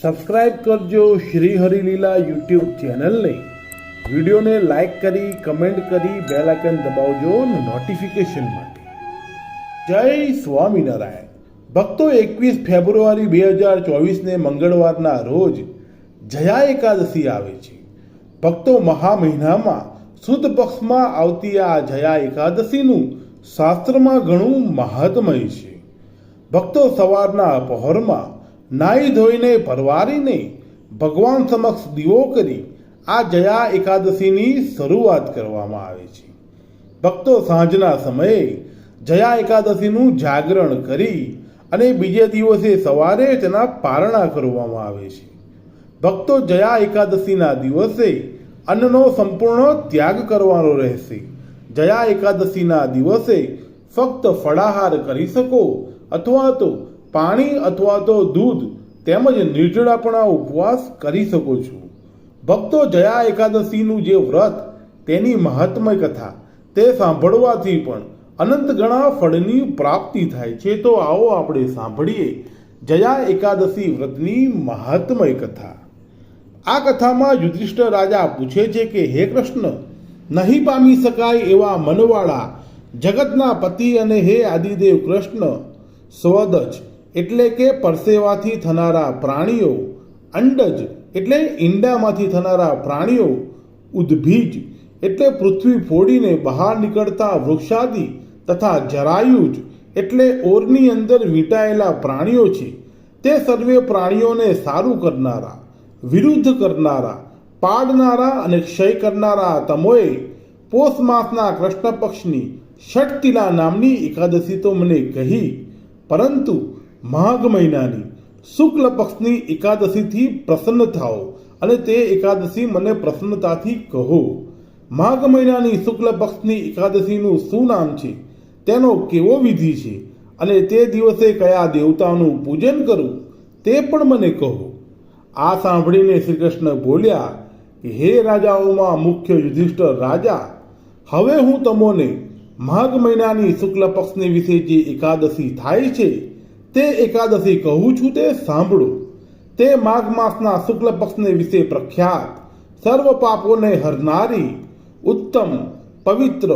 Subscribe કરજો Shri Harileela YouTube ચેનલને. વિડીયોને લાઈક કરી, કમેન્ટ કરી, બેલ આઇકન દબાવજો નોટિફિકેશન માટે. જય સ્વામિનારાયણ. ભક્તો એકવીસ ફેબ્રુઆરી બે હજાર ચોવીસને મંગળવારના રોજ જયા એકાદશી આવે છે. ભક્તો મહા મહિનામાં સુદ પક્ષમાં આવતી આ જયા એકાદશીનું શાસ્ત્રમાં ઘણું મહાત્મય છે. ભક્તો સવારના પહોરમાં નાહી ધોઈને પરવારીને ભગવાન સમક્ષ દીવો કરી આ જયા એકાદશીની શરૂઆત કરવામાં આવે છે. ભક્તો સાંજના સમયે જયા એકાદશીનું જાગરણ કરી અને બીજે દિવસે સવારે તેના પારણા કરવામાં આવે છે. ભક્તો જયા એકાદશીના દિવસે અન્નનો સંપૂર્ણ ત્યાગ કરવાનો રહેશે. જયા એકાદશીના દિવસે ફક્ત ફળાહાર કરી શકો અથવા તો પાણી અથવા તો દૂધ તેમજ નિર્જળાપણા ઉપવાસ કરી શકો છો. ભક્તો જયા એકાદશીનું જે વ્રત તેની મહાત્મય કથા તે સાંભળવાથી પણ અનંત ગણા ફળની પ્રાપ્તિ થાય છે. તો આવો આપણે સાંભળીએ જયા એકાદશી વ્રતની મહાત્મય કથા. આ કથામાં યુધિષ્ઠ રાજા પૂછે છે કે, હે કૃષ્ણ, નહીં પામી શકાય એવા મનવાળા જગતના પતિ અને હે આદિદેવ કૃષ્ણ, સ્વદજ એટલે કે પરસેવાથી થનારા પ્રાણીઓ, અંડજ એટલે ઈંડામાંથી થનારા પ્રાણીઓ, ઉદ્ભીજ એટલે પૃથ્વી ફોડીને બહાર નીકળતા વૃક્ષાદિ તથા જરાયુજ એટલે ઓરની અંદર વીંટાયેલા પ્રાણીઓ છે. તે સર્વે પ્રાણીઓને સારું કરનારા, વિરુદ્ધ કરનારા, પાડનારા અને ક્ષય કરનારા તમોએ પોષ માસના કૃષ્ણ પક્ષની ષટતિલા નામની એકાદશી તો મને કહી. પરંતુ માઘ મહિનાની શુક્લ પક્ષની એકાદશીથી પ્રસન્ન થાઓ અને તે એકાદશી મને પ્રસન્નતાથી કહો. માઘ મહિનાની શુક્લ પક્ષની એકાદશીનું શું નામ છે? તેનો કેવો વિધિ છે? અને તે દિવસે કયા દેવતાનું પૂજન કરવું તે પણ મને કહો. આ સાંભળીને શ્રી કૃષ્ણ બોલ્યા કે હે રાજાઓમાં મુખ્ય યુધિષ્ઠર રાજા, હવે હું તમોને માઘ મહિનાની શુક્લ પક્ષની વિશે જે એકાદશી થાય છે તે એકાદશી કહું છું તે સાંભળો. તે માઘ માસના શુક્લ પક્ષને વિશે પ્રખ્યાત, સર્વ પાપોને હરનારી, ઉત્તમ, પવિત્ર,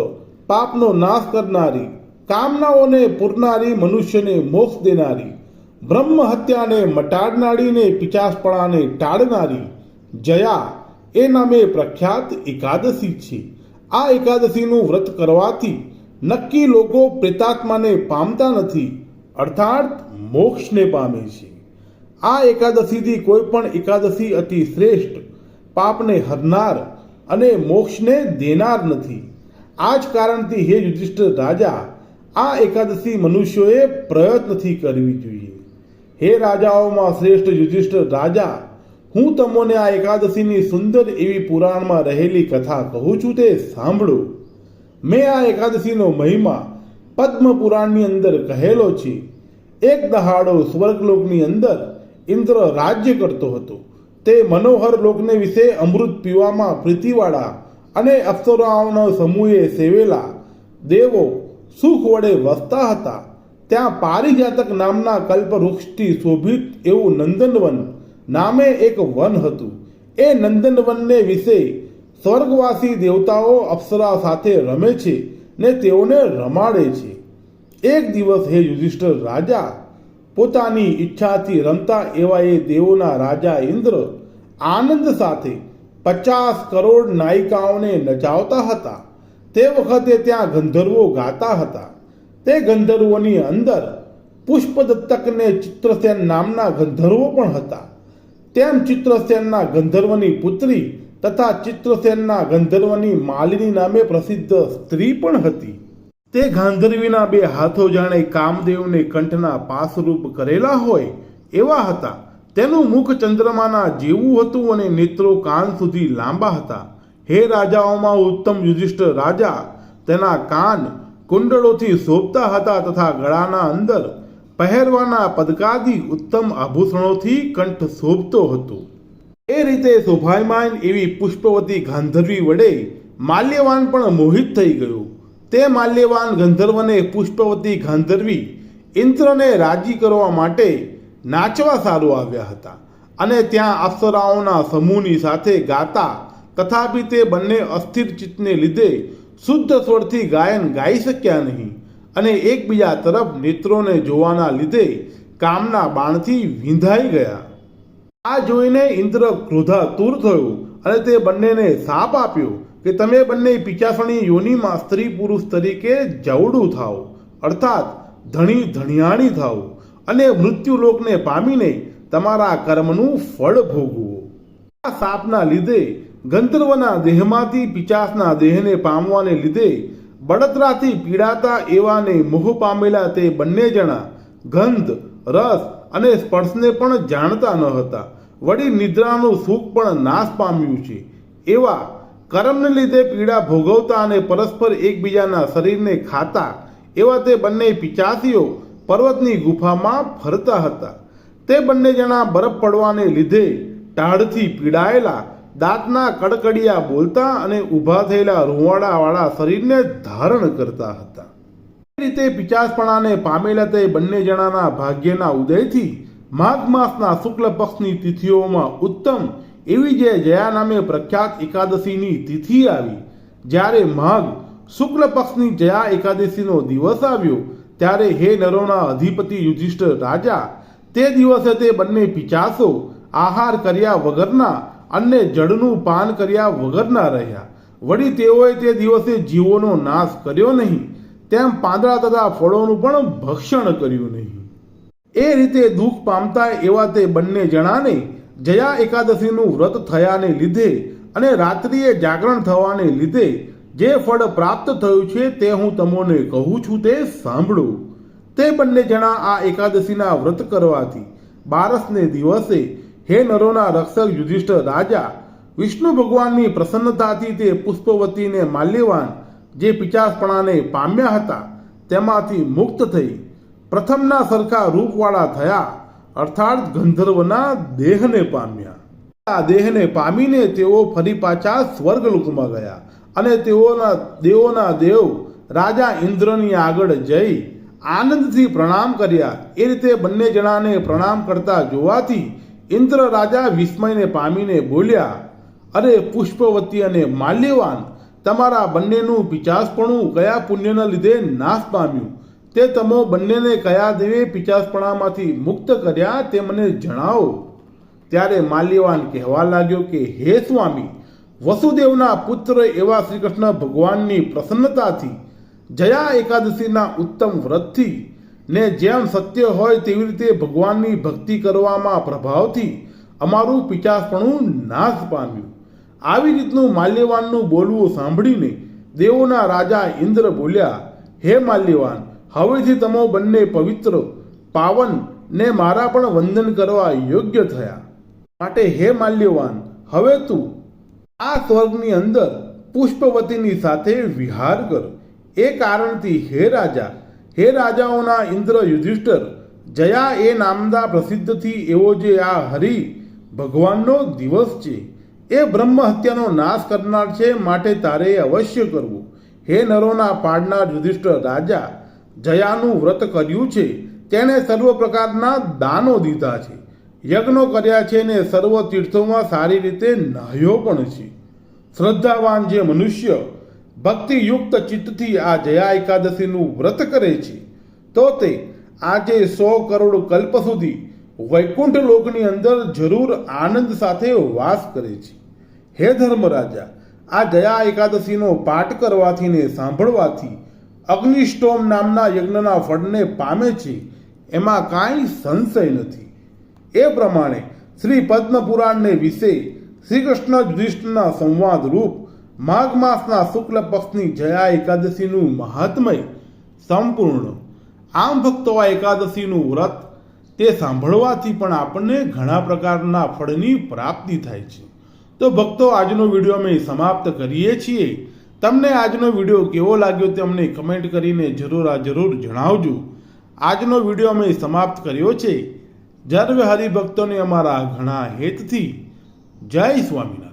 પાપનો નાશ કરનારી, કામનાઓને પૂરનારી મનુષ્યને મોક્ષ દેનારી, બ્રહ્મ હત્યાને મટાડનારીને પિચાસપણાને ટાળનારી, જયા, એ નામે પ્રખ્યાત એકાદશી છે. આ એકાદશીનું વ્રત કરવાથી નક્કી લોકો પ્રેતાત્માને પામતા નથી. અર્થાત મોક્ષને પામે છે. આ એકાદશીથી કોઈ પણ એકાદશી અતિ શ્રેષ્ઠ, પાપને હરનાર અને મોક્ષને દેનાર નથી. આ જ કારણથી હે યુધિષ્ઠિર રાજા, આ એકાદશી મનુષ્યોએ પ્રયત્નથી કરવી જોઈએ. હે રાજાઓમાં શ્રેષ્ઠ યુધિષ્ઠિર રાજા, હું તમને આ એકાદશીની સુંદર એવી પુરાણમાં રહેલી કથા કહું છું તે સાંભળો. મેં આ એકાદશીનો મહિમા પદ્મ પુરાણની અંદર કહેલો છે, એક દહાડો સ્વર્ગલોકની અંદર ઇન્દ્ર રાજ્ય કરતો હતો. તે મનોહર લોકને વિશે અમૃત પીવામાં પ્રીતિવાળા અને અપ્સરાઓના સમૂહે સેવેલા દેવો સુખ વડે વસતા હતા. ત્યાં પારિજાતક નામના કલ્પવૃક્ષથી શોભિત એવું નંદનવન નામે એક વન હતું. એ નંદનવનને વિશે સ્વર્ગવાસી દેવતાઓ અપ્સરા સાથે રમે છે. ને તેઓને રમાડે છે. એક દિવસ હે યુધિષ્ઠર રાજા, પોતાની ઈચ્છાથી રમતા એવા એ દેવોના રાજા ઇન્દ્ર આનંદ સાથે પચાસ કરોડ નાયિકાઓને નચાવતા હતા. તે વખતે ત્યાં ગંધર્વો ગાતા હતા. તે ગંધર્વોની અંદર પુષ્પદત્તકને ચિત્રસેન નામના ગંધર્વો પણ હતા. તેમ ચિત્રસેનના ગંધર્વની પુત્રી તથા ચિત્રસેનના ગંધર્વની માલિની નામે પ્રસિદ્ધ સ્ત્રી પણ હતી. તે ગાંધર્વીના બે હાથો જાણે કામદેવને કંઠના પાસરૂપ કરેલા હોય એવા હતા. તેનું મુખ ચંદ્રમાના જેવું હતું અને નેત્રો કાન સુધી લાંબા હતા. હે રાજાઓમાં ઉત્તમ યુધિષ્ઠ રાજા, તેના કાન કુંડળોથી શોભતા હતા તથા ગળાના અંદર પહેરવાના પદકાદી ઉત્તમ આભૂષણોથી કંઠ શોભતો હતો. એ રીતે શોભાયમાન એવી પુષ્પવતી ગાંધર્વી વડે માલ્યવાન પણ મોહિત થઈ ગયું. તે માલ્યવાન ગંધર્વને પુષ્પવતી ગાંધર્વી ઇન્દ્રને રાજી કરવા માટે નાચવા સારું આવ્યા હતા અને ત્યાં અપ્સરાઓના સમૂહની સાથે ગાતા, તથાપી તે બંને અસ્થિર ચિત્તને લીધે શુદ્ધ સ્વરથી ગાયન ગાઈ શક્યા નહીં અને એકબીજા તરફ નેત્રોને જોવાના લીધે કામના બાણથી વિંધાઈ ગયા. આ જોઈને ઇન્દ્ર ક્રોધાતુર થયો અને તે બંનેને શાપ આપ્યો કે તમે બંને પિચાસણી યોનિમાં સ્ત્રી પુરુષ તરીકે જવડું થાઓ, અર્થાત ધણી ધણિયાણી થાઓ અને મૃત્યુલોકને પામીને તમારા કર્મનું ફળ ભોગવો. આ શાપના લીધે ગંધર્વના દેહમાંથી પિચાસના દેહને પામવાને લીધે બળતરાથી પીડાતા એવાને મોહ પામેલા તે બંને જણા ગંધ, રસ અને સ્પર્શને પણ જાણતા ન હતા. વળી નિદ્રાનું સુખ પણ નાશ પામ્યું છે. એવા કર્મને લીધે પીડા ભોગવતા અને પરસ્પર એકબીજાના શરીરને ખાતા એવા તે બંને પિચાસીઓ પર્વતની ગુફામાં ફરતા હતા. તે બંને જણા બરફ પડવાને લીધે ટાઢથી પીડાયેલા, દાંતના કડકડિયા બોલતા અને ઊભા થયેલા રૂવાડાવાળા શરીરને ધારણ કરતા હતા. રીતે પિચાસપણાને પામેલા તે બંને જણાના ભાગ્યના ઉદયથી માઘ માસના શુક્લ પક્ષની તિથિઓમાં ઉત્તમ એવી જે જયા નામે પ્રખ્યાત એકાદશીની તિથિ આવી. જ્યારે માઘ શુક્લ પક્ષની જયા એકાદશીનો દિવસ આવ્યો, ત્યારે હે નરોના અધિપતિ યુધિષ્ઠિર રાજા, તે દિવસે તે બંને પિચાસો આહાર કર્યા વગરના અને જળનું પાન કર્યા વગરના રહ્યા. વળી તેઓએ તે દિવસે જીવોનો નાશ કર્યો નહીં. તેમ પાંદડા તથા ફળોનું પણ ભક્ષણ કર્યું નહીં. એ રીતે દુઃખ પામતા એવા તે બંને જણાને જયા એકાદશીનું વ્રત થયાને લીધે અને રાત્રિએ જાગરણ થવાને લીધે જે ફળ પ્રાપ્ત થયું છે તે હું તમને કહું છું તે સાંભળો. તે બંને જણા આ એકાદશીના વ્રત કરવાથી બારસને દિવસે હે નરોના રક્ષક યુધિષ્ઠ રાજા, વિષ્ણુ ભગવાનની પ્રસન્નતાથી તે પુષ્પવતીને માલ્યવાન જે પિચાસપણાને પામ્યા હતા, તેમાંથી મુક્ત થઈ પ્રથમના સરખા રૂપવાળા થયા. અર્થાત ગંધર્વના દેહને પામ્યા. આ દેહને પામીને તેઓ ફરી પાછા સ્વર્ગલોકમાં ગયા અને તેઓના, દેવોના દેવ રાજા ઇન્દ્રની આગળ જઈ આનંદથી પ્રણામ કર્યા. એ રીતે બંને જણાને પ્રણામ કરતા જોવાથી ઇન્દ્ર રાજા વિસ્મયને પામીને બોલ્યા, અરે પુષ્પવતી અને માલ્યવાન તમારા બંનેનું પિચાસપણું કયા પુણ્યના લીધે નાશ પામ્યું. તે તમો બંનેને કયા દેવે પિચાસપણામાંથી મુક્ત કર્યા તે મને જણાવો. ત્યારે માલ્યવાન કહેવા લાગ્યો કે, હે સ્વામી, વસુદેવના પુત્ર એવા શ્રી કૃષ્ણ ભગવાનની પ્રસન્નતાથી, જયા એકાદશીના ઉત્તમ વ્રતથી, ને જેમ સત્ય હોય તેવી રીતે ભગવાનની ભક્તિ કરવામાં પ્રભાવથી, અમારું પિચાસપણું નાશ પામ્યું. આવી રીતનું માલ્યવાનનું બોલવું સાંભળીને દેવોના રાજા ઇન્દ્ર બોલ્યા, હે માલ્યવાન, હવેથી તમો બંને પવિત્ર પાવન ને મારા પણ વંદન કરવા યોગ્ય થયા. માટે હે માલ્યવાન, હવે તું આ સ્વર્ગની અંદર પુષ્પવતીની સાથે વિહાર કર. એ કારણથી હે રાજા, હે રાજાઓના ઇન્દ્ર યુધિષ્ઠર, જયા એ નામદા પ્રસિદ્ધથી એવો જે આ હરિ ભગવાનનો દિવસ છે. એ બ્રહ્મ હત્યાનો નાશ કરનાર છે, માટે તારે અવશ્ય કરવું. હે નરોના પાડનાર યુધિષ્ઠર રાજા, જયાનું વ્રત કર્યું છે, તેણે સર્વ પ્રકારના દાનો દીધા છે. યજ્ઞો કર્યા છે ને સર્વ તીર્થોમાં સારી રીતે નાહ્યો પણ છે. શ્રદ્ધાવાન જે મનુષ્ય ભક્તિયુક્ત ચિત્તથી આ જયા એકાદશીનું વ્રત કરે છે, તો તે આજે સો કરોડ કલ્પ સુધી વૈકુંઠ લોકની અંદર જરૂર આનંદ સાથે વાસ કરે છે. હે ધર્મરાજા, આ જયા એકાદશીનો પાઠ કરવાથી ને સાંભળવાથી અગ્નિષ્ટોમ નામના યજ્ઞના ફળને પામે છે, એમાં કાંઈ સંશય નથી. એ પ્રમાણે શ્રી પદ્મપુરાણને વિશે શ્રી કૃષ્ણ યુધિષ્ઠના સંવાદ રૂપ માઘ માસના શુક્લ પક્ષની જયા એકાદશીનું મહાત્મય, સંપૂર્ણ, આમ ભક્તો આ એકાદશીનું વ્રત, તે સાંભળવાથી પણ આપણને ઘણા પ્રકારના ફળની પ્રાપ્તિ થાય છે. તો ભક્તો, આજનો વીડિયો અમે સમાપ્ત કરીએ છીએ. તમને આજનો વીડિયો કેવો લાગ્યો તે અમને કમેન્ટ કરીને જરૂર આ જરૂર જણાવજો. આજનો વીડિયો અમે સમાપ્ત કર્યો છે. જર્વ હરિભક્તોને અમારા ઘણા હેતથી. જય સ્વામિનારાયણ.